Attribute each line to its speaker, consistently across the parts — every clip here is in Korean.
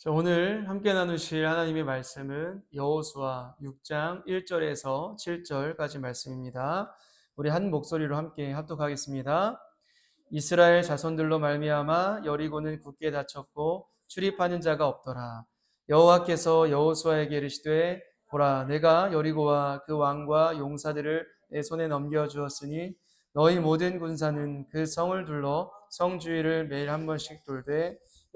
Speaker 1: 자, 오늘 함께 나누실 하나님의 말씀은 여호수아 6장 1절에서 7절까지 말씀입니다. 우리 한 목소리로 함께 합독하겠습니다. 이스라엘 자손들로 말미암아 여리고는 굳게 닫혔고 출입하는 자가 없더라. 여호와께서 여호수아에게 이르시되 보라 내가 여리고와 그 왕과 용사들을 내 손에 넘겨 주었으니 너희 모든 군사는 그 성을 둘러 성 주위를 매일 한 번씩 돌되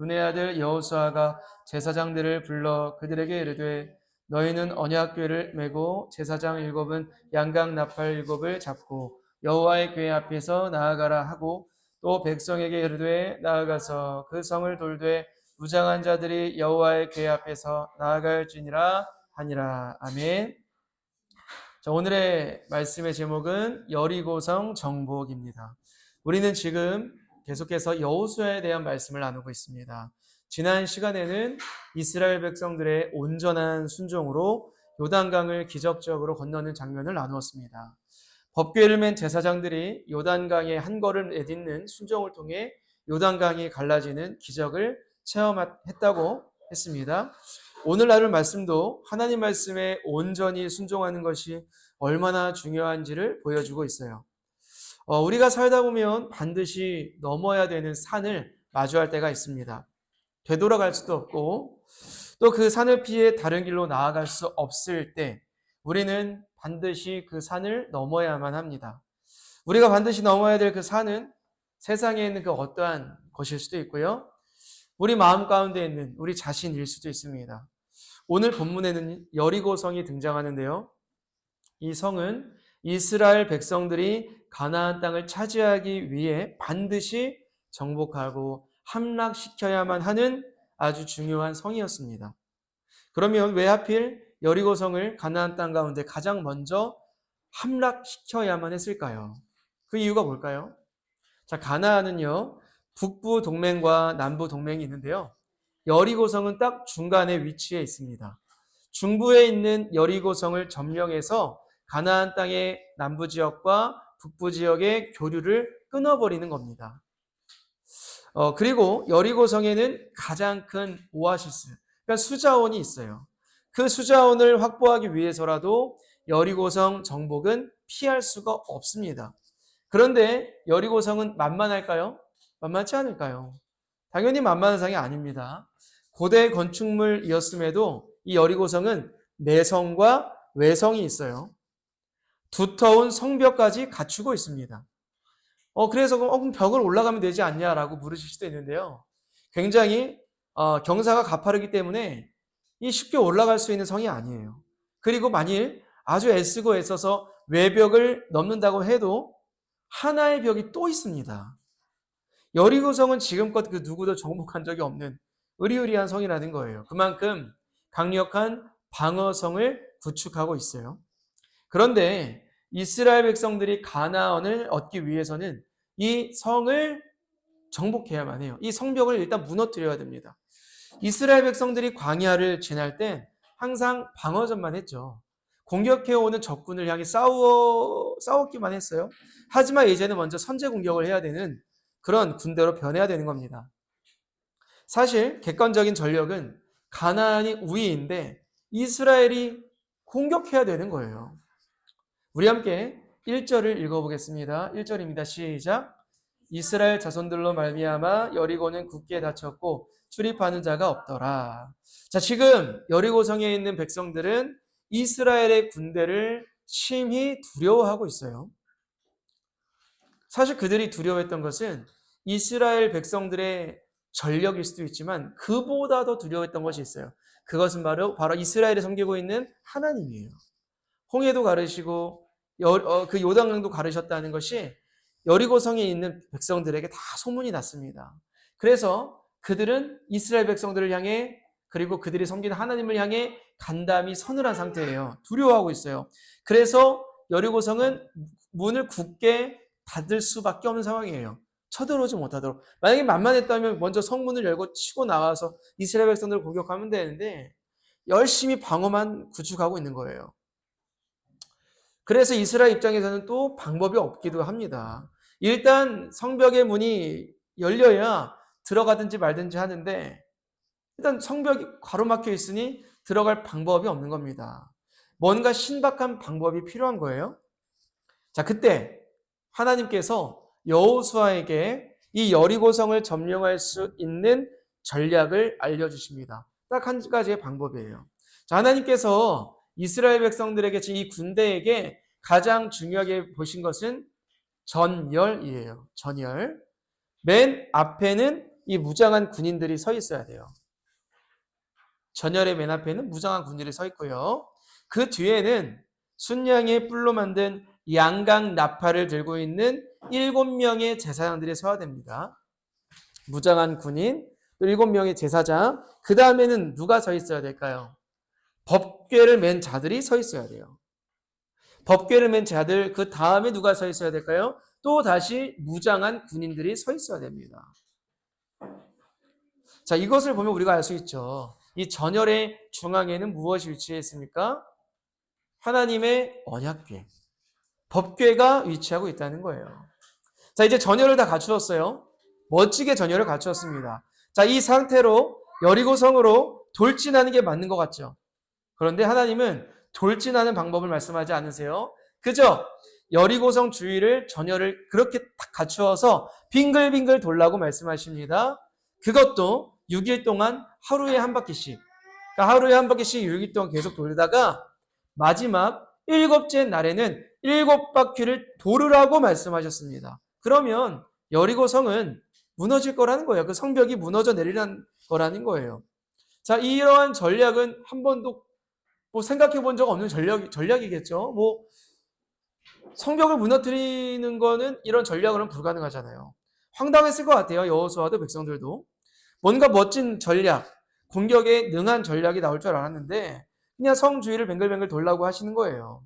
Speaker 1: 눈의 아들 여호수아가 제사장들을 불러 그들에게 이르되 너희는 언약궤를 메고 제사장 일곱은 양각 나팔 일곱을 잡고 여호와의 궤 앞에서 나아가라 하고 또 백성에게 이르되 나아가서 그 성을 돌되 무장한 자들이 여호와의 궤 앞에서 나아갈지니라 하니라 아멘. 자, 오늘의 말씀의 제목은 여리고성 정복입니다. 우리는 지금 계속해서 여호수아에 대한 말씀을 나누고 있습니다. 지난 시간에는 이스라엘 백성들의 온전한 순종으로 요단강을 기적적으로 건너는 장면을 나누었습니다. 법궤를 맨 제사장들이 요단강에 한 걸음 내딛는 순종을 통해 요단강이 갈라지는 기적을 체험했다고 했습니다. 오늘 나눌 말씀도 하나님 말씀에 온전히 순종하는 것이 얼마나 중요한지를 보여주고 있어요. 어, 우리가 살다 보면 반드시 넘어야 되는 산을 마주할 때가 있습니다. 되돌아갈 수도 없고 또 그 산을 피해 다른 길로 나아갈 수 없을 때 우리는 반드시 그 산을 넘어야만 합니다. 우리가 반드시 넘어야 될 그 산은 세상에 있는 그 어떠한 것일 수도 있고요. 우리 마음 가운데 있는 우리 자신일 수도 있습니다. 오늘 본문에는 여리고성이 등장하는데요. 이 성은 이스라엘 백성들이 가나안 땅을 차지하기 위해 반드시 정복하고 함락시켜야만 하는 아주 중요한 성이었습니다. 그러면 왜 하필 여리고성을 가나안 땅 가운데 가장 먼저 함락시켜야만 했을까요? 그 이유가 뭘까요? 자, 가나안은요, 북부 동맹과 남부 동맹이 있는데요. 여리고성은 딱 중간에 위치해 있습니다. 중부에 있는 여리고성을 점령해서 가나안 땅의 남부 지역과 북부 지역의 교류를 끊어버리는 겁니다. 어, 그리고 여리고성에는 가장 큰 오아시스, 그러니까 수자원이 있어요. 그 수자원을 확보하기 위해서라도 여리고성 정복은 피할 수가 없습니다. 그런데 여리고성은 만만할까요? 만만치 않을까요? 당연히 만만한 상이 아닙니다. 고대 건축물이었음에도 이 여리고성은 내성과 외성이 있어요. 두터운 성벽까지 갖추고 있습니다. 어, 그래서 그럼, 어, 그럼 벽을 올라가면 되지 않냐라고 물으실 수도 있는데요. 굉장히 어, 경사가 가파르기 때문에 이 쉽게 올라갈 수 있는 성이 아니에요. 그리고 만일 아주 애쓰고 애써서 외벽을 넘는다고 해도 하나의 벽이 또 있습니다. 여리고성은 지금껏 그 누구도 정복한 적이 없는 의리의리한 성이라는 거예요. 그만큼 강력한 방어성을 구축하고 있어요. 그런데 이스라엘 백성들이 가나안을 얻기 위해서는 이 성을 정복해야만 해요. 이 성벽을 일단 무너뜨려야 됩니다. 이스라엘 백성들이 광야를 지날 때 항상 방어전만 했죠. 공격해오는 적군을 향해 싸워, 싸웠기만 했어요. 하지만 이제는 먼저 선제 공격을 해야 되는 그런 군대로 변해야 되는 겁니다. 사실 객관적인 전력은 가나안이 우위인데 이스라엘이 공격해야 되는 거예요. 우리 함께 1절을 읽어보겠습니다. 1절입니다. 시작. 이스라엘 자손들로 말미암아 여리고는 굳게 닫혔고 출입하는 자가 없더라. 자, 지금 여리고 성에 있는 백성들은 이스라엘의 군대를 심히 두려워하고 있어요. 사실 그들이 두려워했던 것은 이스라엘 백성들의 전력일 수도 있지만 그보다 더 두려워했던 것이 있어요. 그것은 바로 바로 이스라엘에 섬기고 있는 하나님이에요. 홍해도 가르시고 어, 그 요단강도 가르셨다는 것이 여리고성에 있는 백성들에게 다 소문이 났습니다. 그래서 그들은 이스라엘 백성들을 향해 그리고 그들이 섬기는 하나님을 향해 간담이 서늘한 상태예요. 두려워하고 있어요. 그래서 여리고성은 문을 굳게 닫을 수밖에 없는 상황이에요. 쳐들어오지 못하도록. 만약에 만만했다면 먼저 성문을 열고 치고 나와서 이스라엘 백성들을 공격하면 되는데 열심히 방어만 구축하고 있는 거예요. 그래서 이스라엘 입장에서는 또 방법이 없기도 합니다. 일단 성벽의 문이 열려야 들어가든지 말든지 하는데 일단 성벽이 가로막혀 있으니 들어갈 방법이 없는 겁니다. 뭔가 신박한 방법이 필요한 거예요. 자, 그때 하나님께서 여호수아에게 이 여리고성을 점령할 수 있는 전략을 알려주십니다. 딱 한 가지의 방법이에요. 자, 하나님께서 이스라엘 백성들에게 이 군대에게 가장 중요하게 보신 것은 전열이에요. 전열. 맨 앞에는 이 무장한 군인들이 서 있어야 돼요. 전열의 맨 앞에는 무장한 군인들이 서 있고요. 그 뒤에는 순양의 뿔로 만든 양강 나팔을 들고 있는 일곱 명의 제사장들이 서야 됩니다. 무장한 군인, 또 일곱 명의 제사장, 그 다음에는 누가 서 있어야 될까요? 법궤를 맨 자들이 서 있어야 돼요. 법궤를 맨 자들, 그 다음에 누가 서 있어야 될까요? 또 다시 무장한 군인들이 서 있어야 됩니다. 자, 이것을 보면 우리가 알 수 있죠. 이 전열의 중앙에는 무엇이 위치해 있습니까? 하나님의 언약궤, 법궤가 위치하고 있다는 거예요. 자, 이제 전열을 다 갖추었어요. 멋지게 전열을 갖추었습니다. 자, 이 상태로 여리고성으로 돌진하는 게 맞는 것 같죠? 그런데 하나님은 돌진하는 방법을 말씀하지 않으세요. 그죠? 여리고성 주위를 전열을 그렇게 딱 갖추어서 빙글빙글 돌라고 말씀하십니다. 그것도 6일 동안 하루에 한 바퀴씩. 그러니까 하루에 한 바퀴씩 6일 동안 계속 돌다가 마지막 일곱째 날에는 일곱 바퀴를 돌으라고 말씀하셨습니다. 그러면 여리고성은 무너질 거라는 거예요. 그 성벽이 무너져 내리는 거라는 거예요. 자, 이러한 전략은 한 번도 뭐 생각해 본 적 없는 전략, 전략이겠죠. 뭐, 성벽을 무너뜨리는 거는 이런 전략으로는 불가능하잖아요. 황당했을 것 같아요. 여호수아도 백성들도. 뭔가 멋진 전략, 공격에 능한 전략이 나올 줄 알았는데, 그냥 성 주위를 뱅글뱅글 돌라고 하시는 거예요.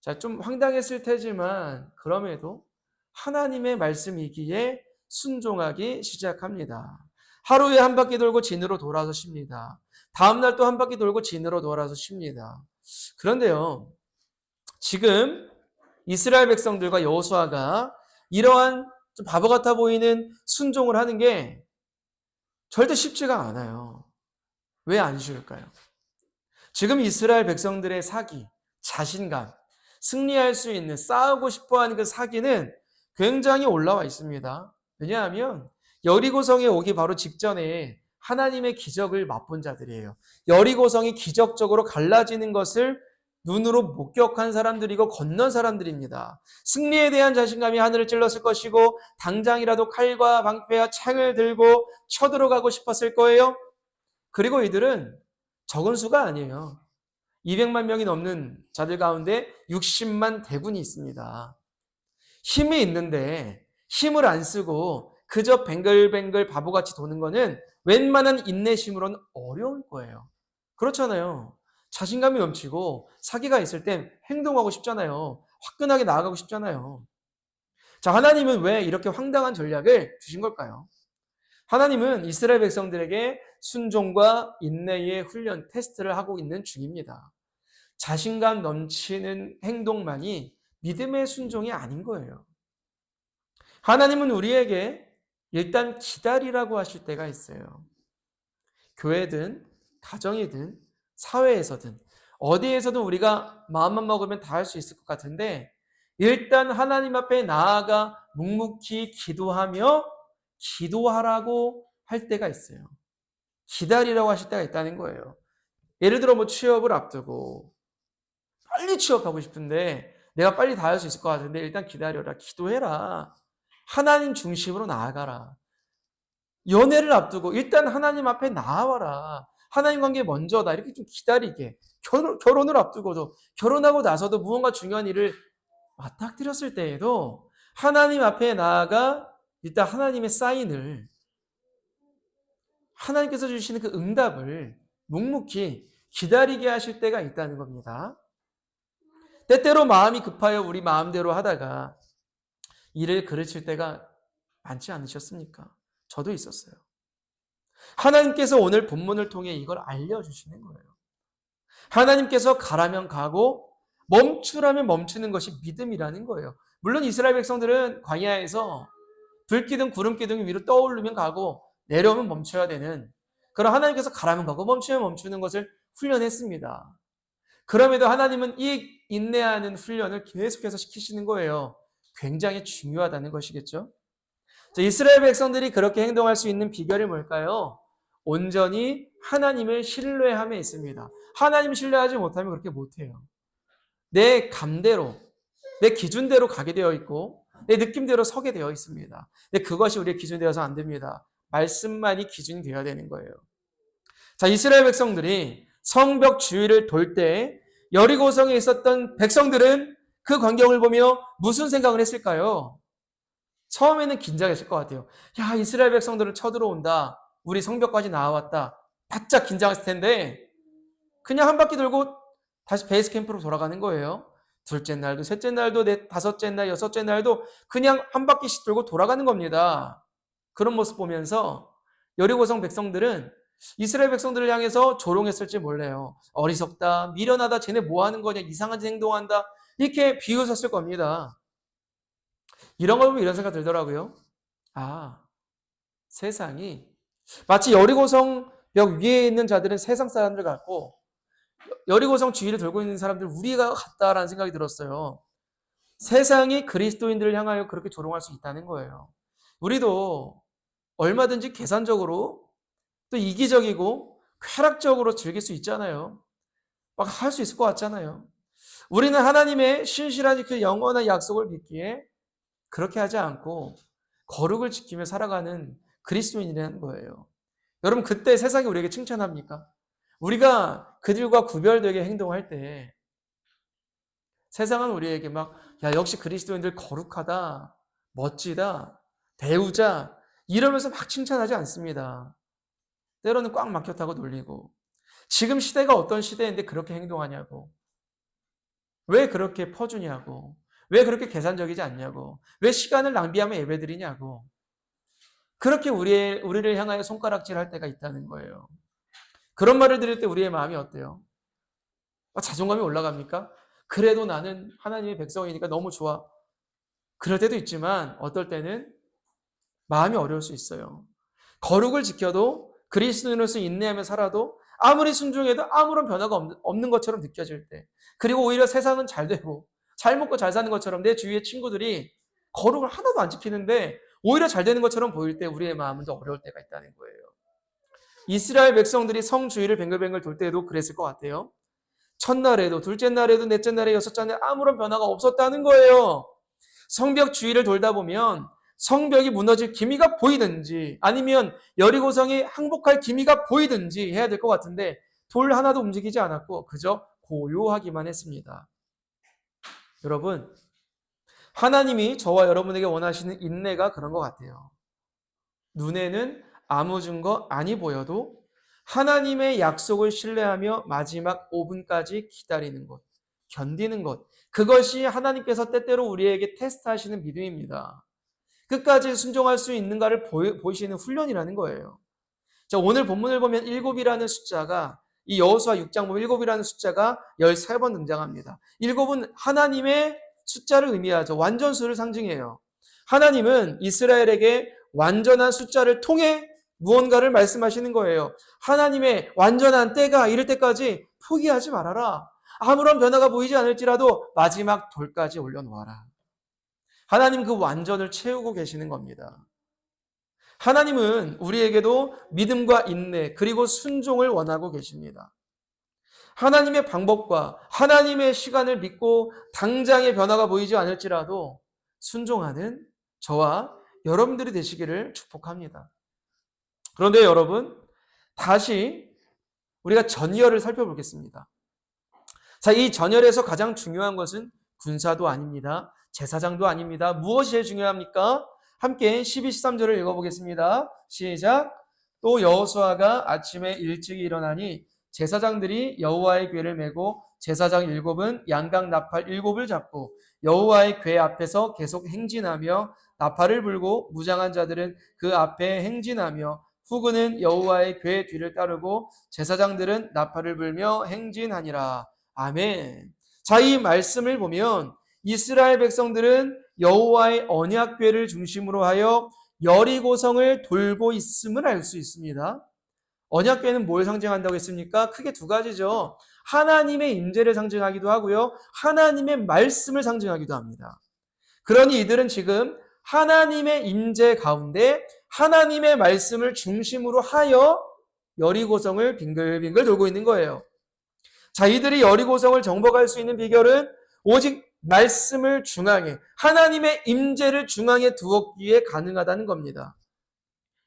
Speaker 1: 자, 좀 황당했을 테지만, 그럼에도 하나님의 말씀이기에 순종하기 시작합니다. 하루에 한 바퀴 돌고 진으로 돌아서 쉽니다. 다음날 또 한 바퀴 돌고 진으로 돌아서 쉽니다. 그런데요, 지금 이스라엘 백성들과 여호수아가 이러한 좀 바보 같아 보이는 순종을 하는 게 절대 쉽지가 않아요. 왜 안 쉬울까요? 지금 이스라엘 백성들의 사기, 자신감, 승리할 수 있는 싸우고 싶어 하는 그 사기는 굉장히 올라와 있습니다. 왜냐하면 여리고성에 오기 바로 직전에 하나님의 기적을 맛본 자들이에요. 여리고성이 기적적으로 갈라지는 것을 눈으로 목격한 사람들이고 건넌 사람들입니다. 승리에 대한 자신감이 하늘을 찔렀을 것이고 당장이라도 칼과 방패와 창을 들고 쳐들어가고 싶었을 거예요. 그리고 이들은 적은 수가 아니에요. 200만 명이 넘는 자들 가운데 60만 대군이 있습니다. 힘이 있는데 힘을 안 쓰고 그저 뱅글뱅글 바보같이 도는 거는 웬만한 인내심으로는 어려울 거예요. 그렇잖아요. 자신감이 넘치고 사기가 있을 땐 행동하고 싶잖아요. 화끈하게 나아가고 싶잖아요. 자, 하나님은 왜 이렇게 황당한 전략을 주신 걸까요? 하나님은 이스라엘 백성들에게 순종과 인내의 훈련, 테스트를 하고 있는 중입니다. 자신감 넘치는 행동만이 믿음의 순종이 아닌 거예요. 하나님은 우리에게 일단 기다리라고 하실 때가 있어요. 교회든, 가정이든, 사회에서든, 어디에서든 우리가 마음만 먹으면 다 할 수 있을 것 같은데, 일단 하나님 앞에 나아가 묵묵히 기도하며 기도하라고 할 때가 있어요. 기다리라고 하실 때가 있다는 거예요. 예를 들어 뭐 취업을 앞두고 빨리 취업하고 싶은데 내가 빨리 다 할 수 있을 것 같은데 일단 기다려라. 기도해라. 하나님 중심으로 나아가라. 연애를 앞두고 일단 하나님 앞에 나와라. 하나님 관계 먼저다. 이렇게 좀 기다리게. 결혼, 결혼을 앞두고도 결혼하고 나서도 무언가 중요한 일을 맞닥뜨렸을 때에도 하나님 앞에 나아가 일단 하나님의 사인을 하나님께서 주시는 그 응답을 묵묵히 기다리게 하실 때가 있다는 겁니다. 때때로 마음이 급하여 우리 마음대로 하다가 일을 그르칠 때가 많지 않으셨습니까? 저도 있었어요. 하나님께서 오늘 본문을 통해 이걸 알려주시는 거예요. 하나님께서 가라면 가고 멈추라면 멈추는 것이 믿음이라는 거예요. 물론 이스라엘 백성들은 광야에서 불기둥 구름 기둥이 위로 떠오르면 가고 내려오면 멈춰야 되는 그런 하나님께서 가라면 가고 멈추면 멈추는 것을 훈련했습니다. 그럼에도 하나님은 이 인내하는 훈련을 계속해서 시키시는 거예요. 굉장히 중요하다는 것이겠죠. 이스라엘 백성들이 그렇게 행동할 수 있는 비결이 뭘까요? 온전히 하나님을 신뢰함에 있습니다. 하나님 신뢰하지 못하면 그렇게 못해요. 내 감대로, 내 기준대로 가게 되어 있고, 내 느낌대로 서게 되어 있습니다. 근데 그것이 우리의 기준이 되어서 안 됩니다. 말씀만이 기준이 되어야 되는 거예요. 자, 이스라엘 백성들이 성벽 주위를 돌 때 여리고성에 있었던 백성들은 그 광경을 보며 무슨 생각을 했을까요? 처음에는 긴장했을 것 같아요. 야, 이스라엘 백성들은 쳐들어온다. 우리 성벽까지 나와왔다. 바짝 긴장했을 텐데, 그냥 한 바퀴 돌고 다시 베이스 캠프로 돌아가는 거예요. 둘째 날도, 셋째 날도, 넷, 다섯째 날, 여섯째 날도 그냥 한 바퀴씩 돌고 돌아가는 겁니다. 그런 모습 보면서 여리고성 백성들은 이스라엘 백성들을 향해서 조롱했을지 몰라요. 어리석다, 미련하다, 쟤네 뭐 하는 거냐, 이상한 행동한다. 이렇게 비웃었을 겁니다. 이런 걸 보면 이런 생각 들더라고요. 아, 세상이 마치 여리고성 벽 위에 있는 자들은 세상 사람들 같고 여리고성 주위를 돌고 있는 사람들 우리가 같다라는 생각이 들었어요. 세상이 그리스도인들을 향하여 그렇게 조롱할 수 있다는 거예요. 우리도 얼마든지 계산적으로 또 이기적이고 쾌락적으로 즐길 수 있잖아요. 막 할 수 있을 것 같잖아요. 우리는 하나님의 신실한 그 영원한 약속을 믿기에 그렇게 하지 않고 거룩을 지키며 살아가는 그리스도인이라는 거예요. 여러분 그때 세상이 우리에게 칭찬합니까? 우리가 그들과 구별되게 행동할 때 세상은 우리에게 막 야 역시 그리스도인들 거룩하다, 멋지다, 배우자 이러면서 막 칭찬하지 않습니다. 때로는 꽉 막혔다고 놀리고 지금 시대가 어떤 시대인데 그렇게 행동하냐고 왜 그렇게 퍼주냐고 왜 그렇게 계산적이지 않냐고 왜 시간을 낭비하며 예배드리냐고 그렇게 우리의, 우리를 향하여 손가락질 할 때가 있다는 거예요. 그런 말을 들을 때 우리의 마음이 어때요? 아, 자존감이 올라갑니까? 그래도 나는 하나님의 백성이니까 너무 좋아. 그럴 때도 있지만 어떨 때는 마음이 어려울 수 있어요. 거룩을 지켜도 그리스도인으로서 인내하며 살아도 아무리 순종해도 아무런 변화가 없는 것처럼 느껴질 때 그리고 오히려 세상은 잘 되고 잘 먹고 잘 사는 것처럼 내 주위의 친구들이 거룩을 하나도 안 지키는데 오히려 잘 되는 것처럼 보일 때 우리의 마음은 더 어려울 때가 있다는 거예요. 이스라엘 백성들이 성 주위를 뱅글뱅글 돌 때도 그랬을 것 같아요. 첫날에도, 둘째 날에도, 넷째 날에, 여섯째 날에 아무런 변화가 없었다는 거예요. 성벽 주위를 돌다 보면 성벽이 무너질 기미가 보이든지 아니면 여리고성이 항복할 기미가 보이든지 해야 될 것 같은데 돌 하나도 움직이지 않았고 그저 고요하기만 했습니다. 여러분, 하나님이 저와 여러분에게 원하시는 인내가 그런 것 같아요. 눈에는 아무 증거 아니 보여도 하나님의 약속을 신뢰하며 마지막 5분까지 기다리는 것, 견디는 것. 그것이 하나님께서 때때로 우리에게 테스트하시는 믿음입니다. 끝까지 순종할 수 있는가를 보이시는 훈련이라는 거예요. 자, 오늘 본문을 보면 7이라는 숫자가 이 여호수아 6장 보면 7이라는 숫자가 13번 등장합니다. 7은 하나님의 숫자를 의미하죠. 완전수를 상징해요. 하나님은 이스라엘에게 완전한 숫자를 통해 무언가를 말씀하시는 거예요. 하나님의 완전한 때가 이를 때까지 포기하지 말아라. 아무런 변화가 보이지 않을지라도 마지막 돌까지 올려놓아라. 하나님 그 완전을 채우고 계시는 겁니다. 하나님은 우리에게도 믿음과 인내 그리고 순종을 원하고 계십니다. 하나님의 방법과 하나님의 시간을 믿고 당장의 변화가 보이지 않을지라도 순종하는 저와 여러분들이 되시기를 축복합니다. 그런데 여러분, 다시 우리가 전열을 살펴보겠습니다. 자, 이 전열에서 가장 중요한 것은 군사도 아닙니다. 제사장도 아닙니다. 무엇이 제일 중요합니까? 함께 12, 13절을 읽어보겠습니다. 시작. 또 여호수아가 아침에 일찍 일어나니 제사장들이 여호와의 궤를 메고 제사장 일곱은 양각 나팔 일곱을 잡고 여호와의 궤 앞에서 계속 행진하며 나팔을 불고 무장한 자들은 그 앞에 행진하며 후군은 여호와의 궤 뒤를 따르고 제사장들은 나팔을 불며 행진하니라. 아멘. 자, 이 말씀을 보면 이스라엘 백성들은 여호와의 언약궤를 중심으로 하여 여리고성을 돌고 있음을 알 수 있습니다. 언약궤는 뭘 상징한다고 했습니까? 크게 두 가지죠. 하나님의 임재를 상징하기도 하고요. 하나님의 말씀을 상징하기도 합니다. 그러니 이들은 지금 하나님의 임재 가운데 하나님의 말씀을 중심으로 하여 여리고성을 빙글빙글 돌고 있는 거예요. 자, 이들이 여리고성을 정복할 수 있는 비결은 오직 말씀을 중앙에 하나님의 임재를 중앙에 두었기에 가능하다는 겁니다.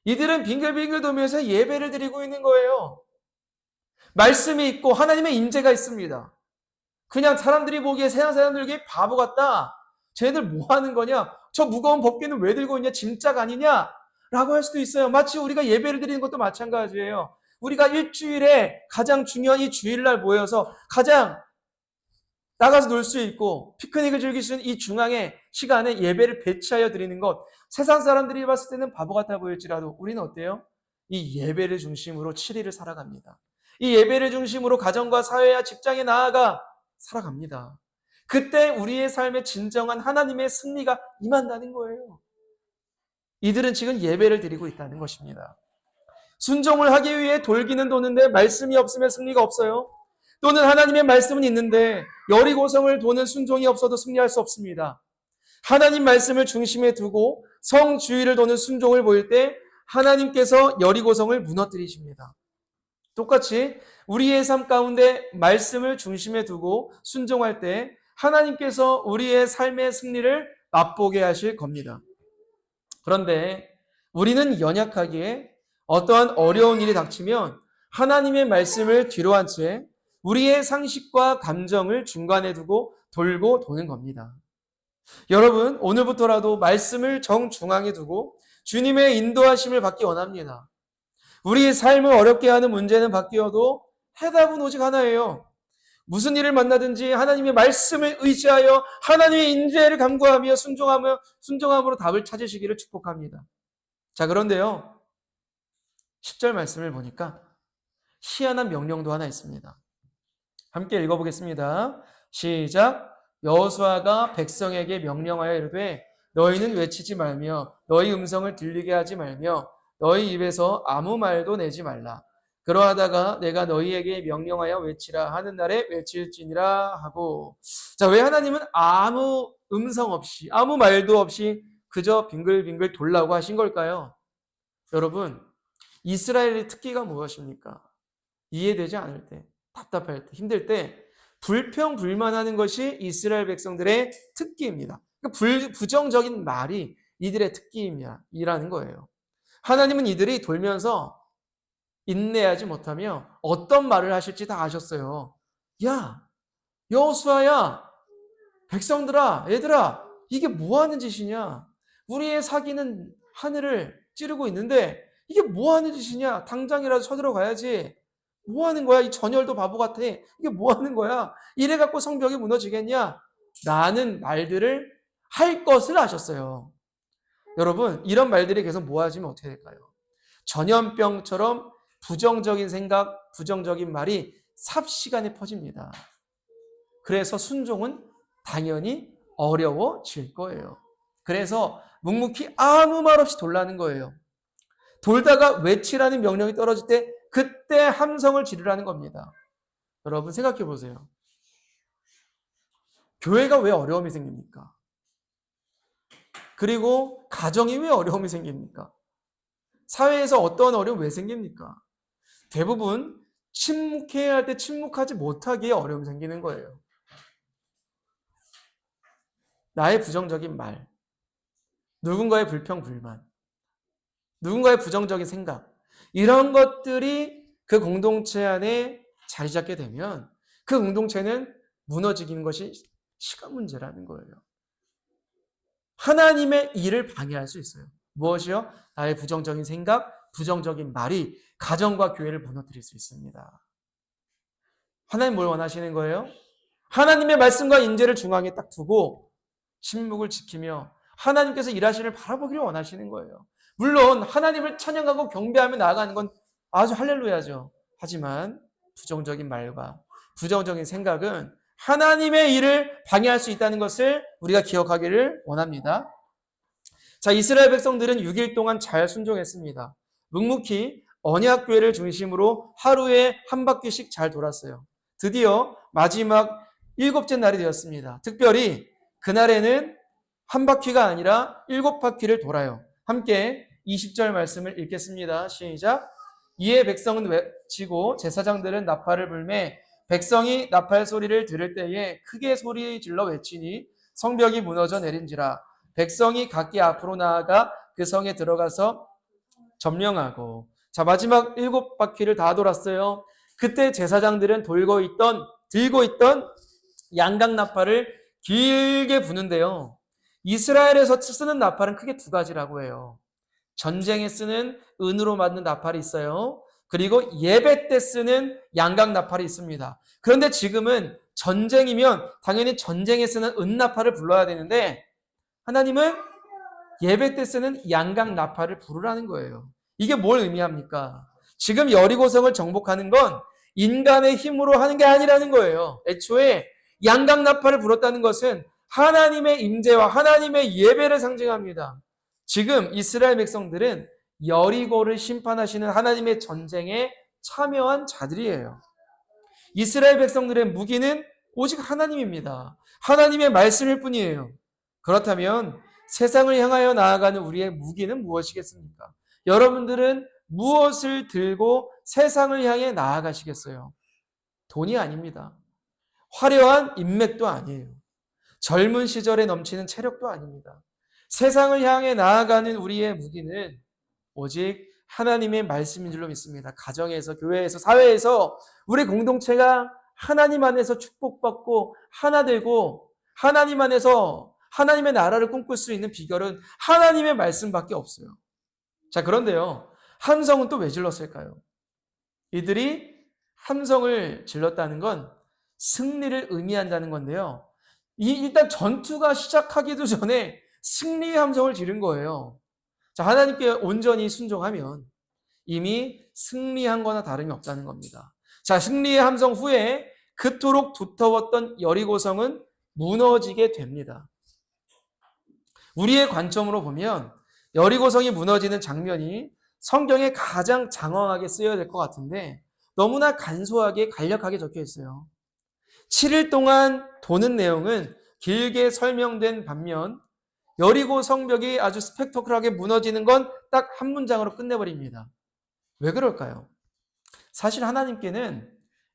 Speaker 1: 이들은 빙글빙글 돌면서 예배를 드리고 있는 거예요. 말씀이 있고 하나님의 임재가 있습니다. 그냥 사람들이 보기에 세상 사람들에게 바보 같다. 쟤들 뭐 하는 거냐? 저 무거운 법궤는 왜 들고 있냐? 짐짝 아니냐? 라고 할 수도 있어요. 마치 우리가 예배를 드리는 것도 마찬가지예요. 우리가 일주일에 가장 중요한 이 주일날 모여서 가장 나가서 놀 수 있고 피크닉을 즐길 수 있는 이 중앙의 시간에 예배를 배치하여 드리는 것 세상 사람들이 봤을 때는 바보 같아 보일지라도 우리는 어때요? 이 예배를 중심으로 7일을 살아갑니다. 이 예배를 중심으로 가정과 사회와 직장에 나아가 살아갑니다. 그때 우리의 삶에 진정한 하나님의 승리가 임한다는 거예요. 이들은 지금 예배를 드리고 있다는 것입니다. 순종을 하기 위해 돌기는 도는데 말씀이 없으면 승리가 없어요. 또는 하나님의 말씀은 있는데 여리고성을 도는 순종이 없어도 승리할 수 없습니다. 하나님 말씀을 중심에 두고 성주의를 도는 순종을 보일 때 하나님께서 여리고성을 무너뜨리십니다. 똑같이 우리의 삶 가운데 말씀을 중심에 두고 순종할 때 하나님께서 우리의 삶의 승리를 맛보게 하실 겁니다. 그런데 우리는 연약하기에 어떠한 어려운 일이 닥치면 하나님의 말씀을 뒤로 한 채 우리의 상식과 감정을 중간에 두고 돌고 도는 겁니다. 여러분, 오늘부터라도 말씀을 정중앙에 두고 주님의 인도하심을 받기 원합니다. 우리의 삶을 어렵게 하는 문제는 바뀌어도 해답은 오직 하나예요. 무슨 일을 만나든지 하나님의 말씀을 의지하여 하나님의 인재를 간구하며 순종하며 순종함으로 답을 찾으시기를 축복합니다. 자, 그런데요. 10절 말씀을 보니까 희한한 명령도 하나 있습니다. 함께 읽어보겠습니다. 시작. 여호수아가 백성에게 명령하여 이르되 너희는 외치지 말며 너희 음성을 들리게 하지 말며 너희 입에서 아무 말도 내지 말라. 그러하다가 내가 너희에게 명령하여 외치라 하는 날에 외칠지니라 하고 자 왜 하나님은 아무 음성 없이 아무 말도 없이 그저 빙글빙글 돌라고 하신 걸까요? 여러분 이스라엘의 특기가 무엇입니까? 이해되지 않을 때 답답할 때 힘들 때 불평 불만하는 것이 이스라엘 백성들의 특기입니다. 그러니까 불, 부정적인 말이 이들의 특기이라는 거예요. 하나님은 이들이 돌면서 인내하지 못하며 어떤 말을 하실지 다 아셨어요. 야, 여호수아야, 백성들아, 얘들아, 이게 뭐 하는 짓이냐? 우리의 사기는 하늘을 찌르고 있는데 이게 뭐 하는 짓이냐? 당장이라도 쳐들어 가야지. 뭐 하는 거야? 이 전열도 바보 같아. 이게 뭐 하는 거야? 이래 갖고 성벽이 무너지겠냐? 라는 말들을 할 것을 아셨어요. 여러분, 이런 말들이 계속 모아지면 어떻게 될까요? 전염병처럼 부정적인 생각, 부정적인 말이 삽시간에 퍼집니다. 그래서 순종은 당연히 어려워질 거예요. 그래서 묵묵히 아무 말 없이 돌라는 거예요. 돌다가 외치라는 명령이 떨어질 때 그때 함성을 지르라는 겁니다. 여러분 생각해 보세요. 교회가 왜 어려움이 생깁니까? 그리고 가정이 왜 어려움이 생깁니까? 사회에서 어떤 어려움 왜 생깁니까? 대부분 침묵해야 할 때 침묵하지 못하기에 어려움이 생기는 거예요. 나의 부정적인 말, 누군가의 불평, 불만, 누군가의 부정적인 생각, 이런 것들이 그 공동체 안에 자리 잡게 되면 그 공동체는 무너지는 것이 시간 문제라는 거예요. 하나님의 일을 방해할 수 있어요. 무엇이요? 나의 부정적인 생각, 부정적인 말이 가정과 교회를 무너뜨릴 수 있습니다. 하나님 뭘 원하시는 거예요? 하나님의 말씀과 인재를 중앙에 딱 두고 침묵을 지키며 하나님께서 일하시를 바라보기를 원하시는 거예요. 물론 하나님을 찬양하고 경배하며 나아가는 건 아주 할렐루야죠. 하지만 부정적인 말과 부정적인 생각은 하나님의 일을 방해할 수 있다는 것을 우리가 기억하기를 원합니다. 자, 이스라엘 백성들은 6일 동안 잘 순종했습니다. 묵묵히 언약교회를 중심으로 하루에 한 바퀴씩 잘 돌았어요. 드디어 마지막 일곱째 날이 되었습니다. 특별히 그날에는 한 바퀴가 아니라 일곱 바퀴를 돌아요. 함께 20절 말씀을 읽겠습니다. 시작. 이에 백성은 외치고 제사장들은 나팔을 불매 백성이 나팔 소리를 들을 때에 크게 소리 질러 외치니 성벽이 무너져 내린지라 백성이 각기 앞으로 나아가 그 성에 들어가서 점령하고 자 마지막 일곱 바퀴를 다 돌았어요. 그때 제사장들은 돌고 있던 들고 있던 양각 나팔을 길게 부는데요. 이스라엘에서 쓰는 나팔은 크게 두 가지라고 해요. 전쟁에 쓰는 은으로 만든 나팔이 있어요. 그리고 예배 때 쓰는 양각 나팔이 있습니다. 그런데 지금은 전쟁이면 당연히 전쟁에 쓰는 은 나팔을 불러야 되는데 하나님은 예배 때 쓰는 양각 나팔을 부르라는 거예요. 이게 뭘 의미합니까? 지금 여리고성을 정복하는 건 인간의 힘으로 하는 게 아니라는 거예요. 애초에 양각 나팔을 불었다는 것은 하나님의 임재와 하나님의 예배를 상징합니다. 지금 이스라엘 백성들은 여리고를 심판하시는 하나님의 전쟁에 참여한 자들이에요. 이스라엘 백성들의 무기는 오직 하나님입니다. 하나님의 말씀일 뿐이에요. 그렇다면 세상을 향하여 나아가는 우리의 무기는 무엇이겠습니까? 여러분들은 무엇을 들고 세상을 향해 나아가시겠어요? 돈이 아닙니다. 화려한 인맥도 아니에요. 젊은 시절에 넘치는 체력도 아닙니다. 세상을 향해 나아가는 우리의 무기는 오직 하나님의 말씀인 줄로 믿습니다. 가정에서, 교회에서, 사회에서 우리 공동체가 하나님 안에서 축복받고 하나 되고 하나님 안에서 하나님의 나라를 꿈꿀 수 있는 비결은 하나님의 말씀밖에 없어요. 자, 그런데요. 함성은 또 왜 질렀을까요? 이들이 함성을 질렀다는 건 승리를 의미한다는 건데요. 이 일단 전투가 시작하기도 전에 승리의 함성을 지른 거예요. 자, 하나님께 온전히 순종하면 이미 승리한 거나 다름이 없다는 겁니다. 자, 승리의 함성 후에 그토록 두터웠던 여리고성은 무너지게 됩니다. 우리의 관점으로 보면 여리고성이 무너지는 장면이 성경에 가장 장황하게 쓰여야 될 것 같은데 너무나 간소하게 간략하게 적혀 있어요. 7일 동안 도는 내용은 길게 설명된 반면 여리고 성벽이 아주 스펙터클하게 무너지는 건 딱 한 문장으로 끝내버립니다. 왜 그럴까요? 사실 하나님께는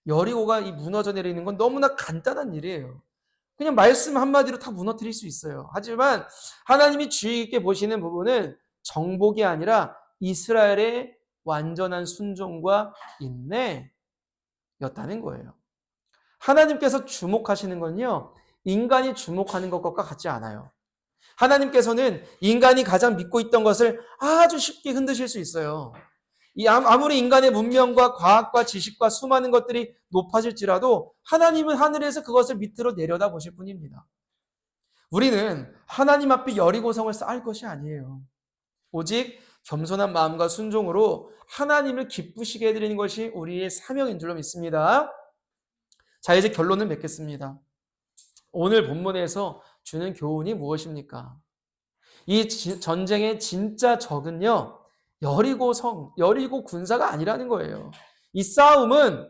Speaker 1: 여리고가 이 무너져 내리는 건 너무나 간단한 일이에요. 그냥 말씀 한마디로 다 무너뜨릴 수 있어요. 하지만 하나님이 주의 깊게 보시는 부분은 정복이 아니라 이스라엘의 완전한 순종과 인내였다는 거예요. 하나님께서 주목하시는 건요, 인간이 주목하는 것과 같지 않아요. 하나님께서는 인간이 가장 믿고 있던 것을 아주 쉽게 흔드실 수 있어요. 이 아무리 인간의 문명과 과학과 지식과 수많은 것들이 높아질지라도 하나님은 하늘에서 그것을 밑으로 내려다 보실 뿐입니다. 우리는 하나님 앞에 여리고성을 쌓을 것이 아니에요. 오직 겸손한 마음과 순종으로 하나님을 기쁘시게 해드리는 것이 우리의 사명인 줄로 믿습니다. 자, 이제 결론을 맺겠습니다. 오늘 본문에서 주는 교훈이 무엇입니까? 이 전쟁의 진짜 적은요, 여리고 성, 여리고 군사가 아니라는 거예요. 이 싸움은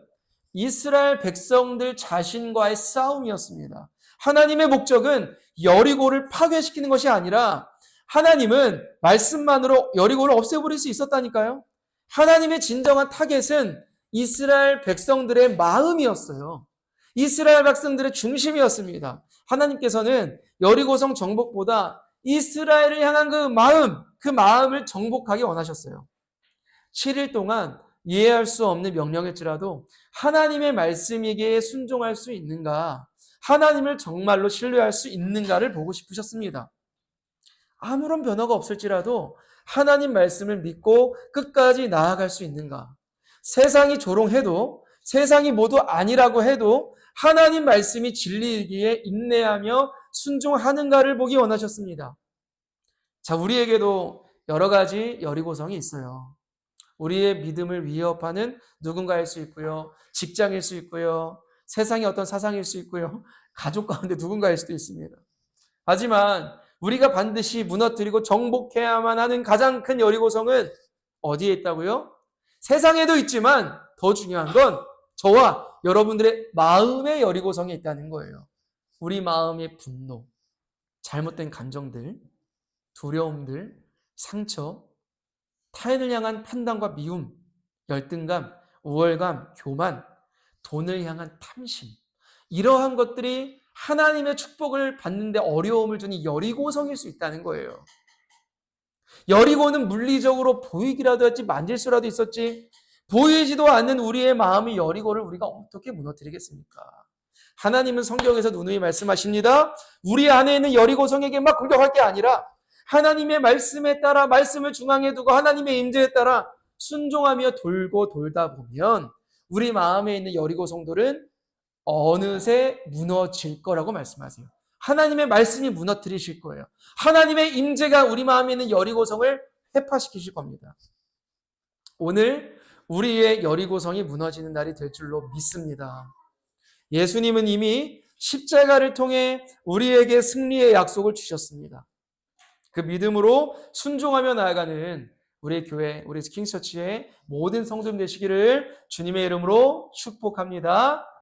Speaker 1: 이스라엘 백성들 자신과의 싸움이었습니다. 하나님의 목적은 여리고를 파괴시키는 것이 아니라 하나님은 말씀만으로 여리고를 없애버릴 수 있었다니까요. 하나님의 진정한 타겟은 이스라엘 백성들의 마음이었어요. 이스라엘 백성들의 중심이었습니다. 하나님께서는 여리고성 정복보다 이스라엘을 향한 그 마음, 그 마음을 정복하기 원하셨어요. 7일 동안 이해할 수 없는 명령일지라도 하나님의 말씀에게 순종할 수 있는가, 하나님을 정말로 신뢰할 수 있는가를 보고 싶으셨습니다. 아무런 변화가 없을지라도 하나님 말씀을 믿고 끝까지 나아갈 수 있는가? 세상이 조롱해도 세상이 모두 아니라고 해도 하나님 말씀이 진리이기에 인내하며 순종하는가를 보기 원하셨습니다. 자, 우리에게도 여러 가지 여리고성이 있어요. 우리의 믿음을 위협하는 누군가일 수 있고요. 직장일 수 있고요. 세상의 어떤 사상일 수 있고요. 가족 가운데 누군가일 수도 있습니다. 하지만 우리가 반드시 무너뜨리고 정복해야만 하는 가장 큰 여리고성은 어디에 있다고요? 세상에도 있지만 더 중요한 건 저와 여러분들의 마음의 여리고성에 있다는 거예요. 우리 마음의 분노, 잘못된 감정들, 두려움들, 상처, 타인을 향한 판단과 미움, 열등감, 우월감, 교만, 돈을 향한 탐심. 이러한 것들이 하나님의 축복을 받는데 어려움을 주는 여리고성일 수 있다는 거예요. 여리고는 물리적으로 보이기라도 했지 만질 수라도 있었지 보이지도 않는 우리의 마음의 여리고를 우리가 어떻게 무너뜨리겠습니까? 하나님은 성경에서 누누이 말씀하십니다. 우리 안에 있는 여리고 성에게만 공격할 게 아니라 하나님의 말씀에 따라 말씀을 중앙에 두고 하나님의 임재에 따라 순종하며 돌고 돌다 보면 우리 마음에 있는 여리고 성도는 어느새 무너질 거라고 말씀하세요. 하나님의 말씀이 무너뜨리실 거예요. 하나님의 임재가 우리 마음에 있는 여리고성을 회파시키실 겁니다. 오늘 우리의 여리고성이 무너지는 날이 될 줄로 믿습니다. 예수님은 이미 십자가를 통해 우리에게 승리의 약속을 주셨습니다. 그 믿음으로 순종하며 나아가는 우리 교회, 우리 킹처치의 모든 성도님 되시기를 주님의 이름으로 축복합니다.